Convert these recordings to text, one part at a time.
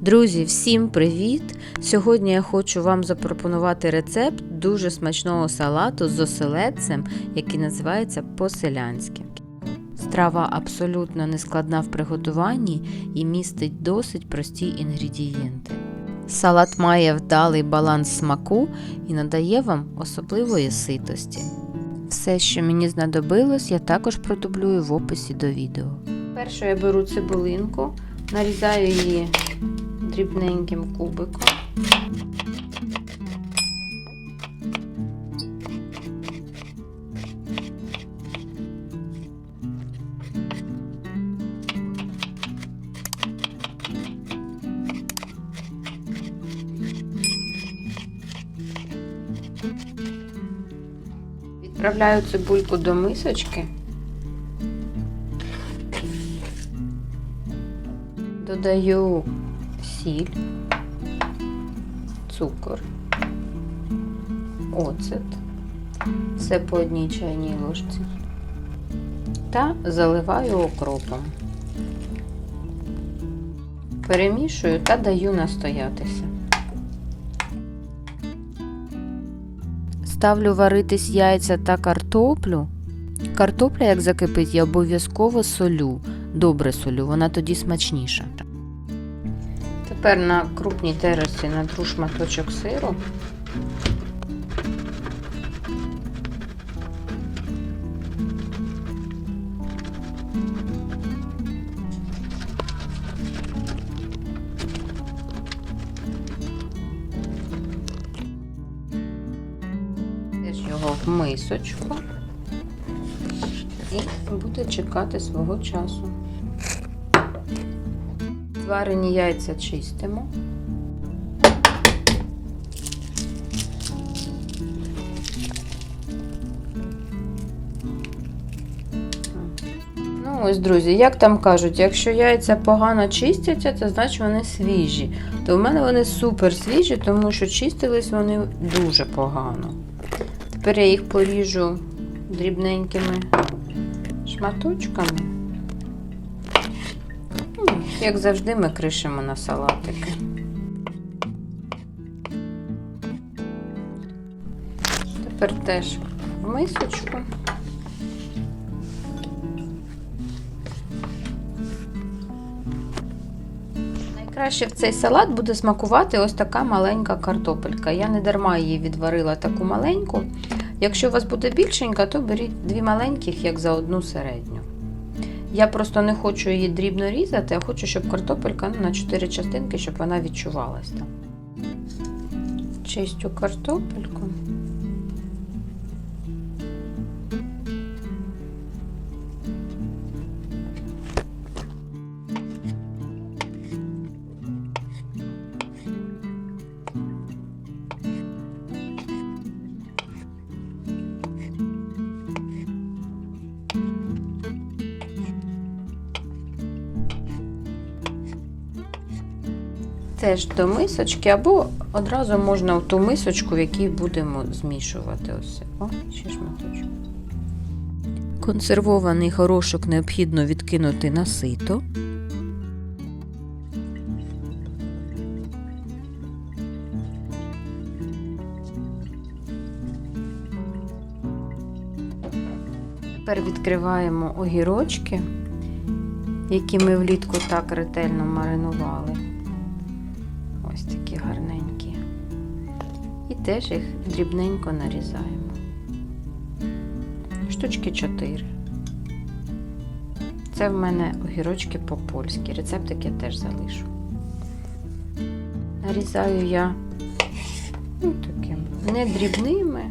Друзі, всім привіт! Сьогодні я хочу вам запропонувати рецепт дуже смачного салату з оселедцем, який називається по-селянськи. Страва абсолютно нескладна в приготуванні і містить досить прості інгредієнти. Салат має вдалий баланс смаку і надає вам особливої ситості. Все, що мені знадобилось, я також продублюю в описі до відео. Перше я беру цибулинку, нарізаю її дрібненьким кубиком. Відправляю цибульку до мисочки. Додаю сіль, цукор, оцет, все по одній чайній ложці та заливаю окропом. Перемішую та даю настоятися. Ставлю варитись яйця та картоплю. Картопля, як закипить, я обов'язково солю. Добре солю, вона тоді смачніша. Тепер на крупній терасі натру шматочок сиру. Його в мисочку і буде чекати свого часу. Зварені яйця чистимо. Ну, ось, друзі, як там кажуть, якщо яйця погано чистяться, то значить вони свіжі. То в мене вони супер свіжі, тому що чистились вони дуже погано. Тепер я їх поріжу дрібненькими шматочками. Як завжди, ми кришимо на салатики. Тепер теж в мисочку. Найкраще в цей салат буде смакувати ось така маленька картопелька. Я не дарма її відварила таку маленьку. Якщо у вас буде більшенька, то беріть дві маленьких, як за одну середню. Я просто не хочу її дрібно різати, а хочу, щоб картопелька ну, на 4 частинки, щоб вона відчувалася. Чистю картопельку. Теж до мисочки, або одразу можна в ту мисочку, в якій будемо змішувати. Ось. О, ще шматочок. Консервований горошок необхідно відкинути на сито. Тепер відкриваємо огірочки, які ми влітку так ретельно маринували. Ось такі гарненькі. І теж їх дрібненько нарізаємо. Штучки 4. Це в мене огірочки по-польськи. Рецептик я теж залишу. Нарізаю я ну, таким не дрібними,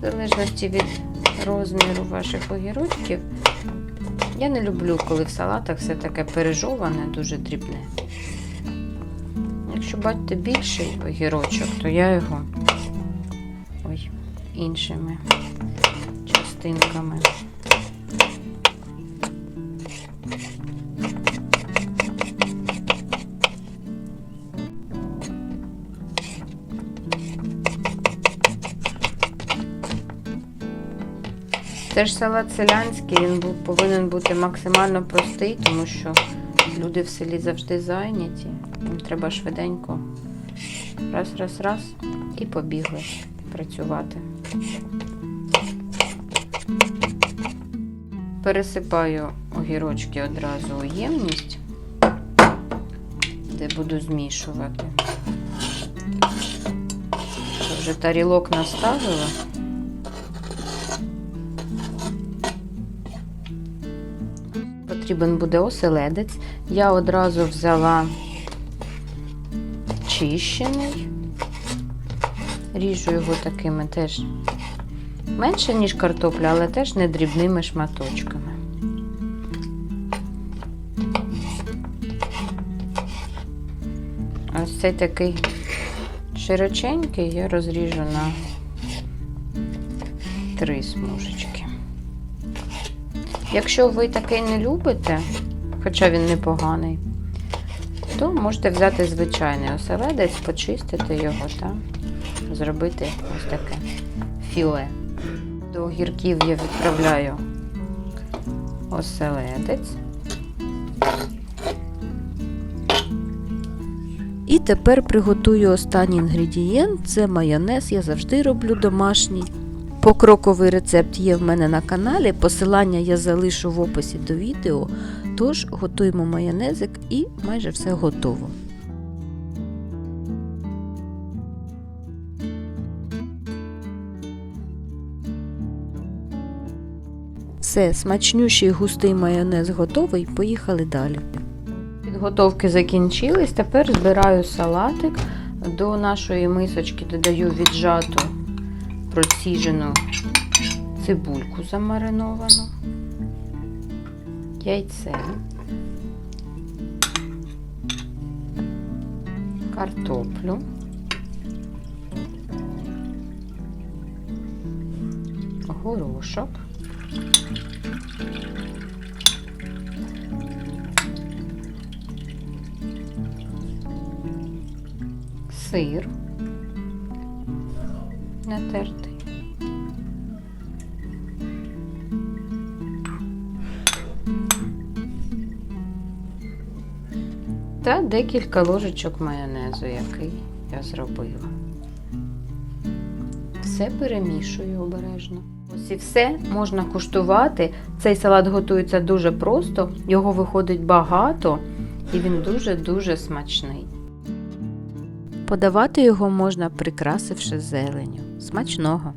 в залежності від розміру ваших огірочків. Я не люблю, коли в салатах все таке пережоване, дуже дрібне. Якщо бачите більший огірочок, то я його ой, іншими частинками. Це ж салат селянський, він повинен бути максимально простий, тому що Люди в селі завжди зайняті. Їм треба швиденько. Раз, раз, раз. І побігли працювати. Пересипаю огірочки одразу у ємність, де буду змішувати. Вже тарілок наставила. Потрібен буде оселедець. Я одразу взяла чищений. Ріжу його такими теж менше, ніж картопля, але теж не дрібними шматочками. Ось цей такий широченький я розріжу на три смужечки. Якщо ви такий не любите, хоча він непоганий, то можете взяти звичайний оселедець, почистити його та зробити ось таке філе. До огірків я відправляю оселедець. І тепер приготую останній інгредієнт це майонез. Я завжди роблю домашній. Покроковий рецепт є в мене на каналі. Посилання я залишу в описі до відео. Тож готуємо майонезик і майже все готово. Все, смачнющий густий майонез готовий. Поїхали далі. Підготовки закінчились. Тепер збираю салатик. До нашої мисочки додаю віджату проціжену цибульку замариновану, яйце, картоплю, горошок. сир натертий. Та декілька ложечок майонезу, який я зробила. Все перемішую обережно. Ось і все можна куштувати. Цей салат готується дуже просто, його виходить багато і він дуже-дуже смачний. Подавати його можна прикрасивши зеленю. Смачного!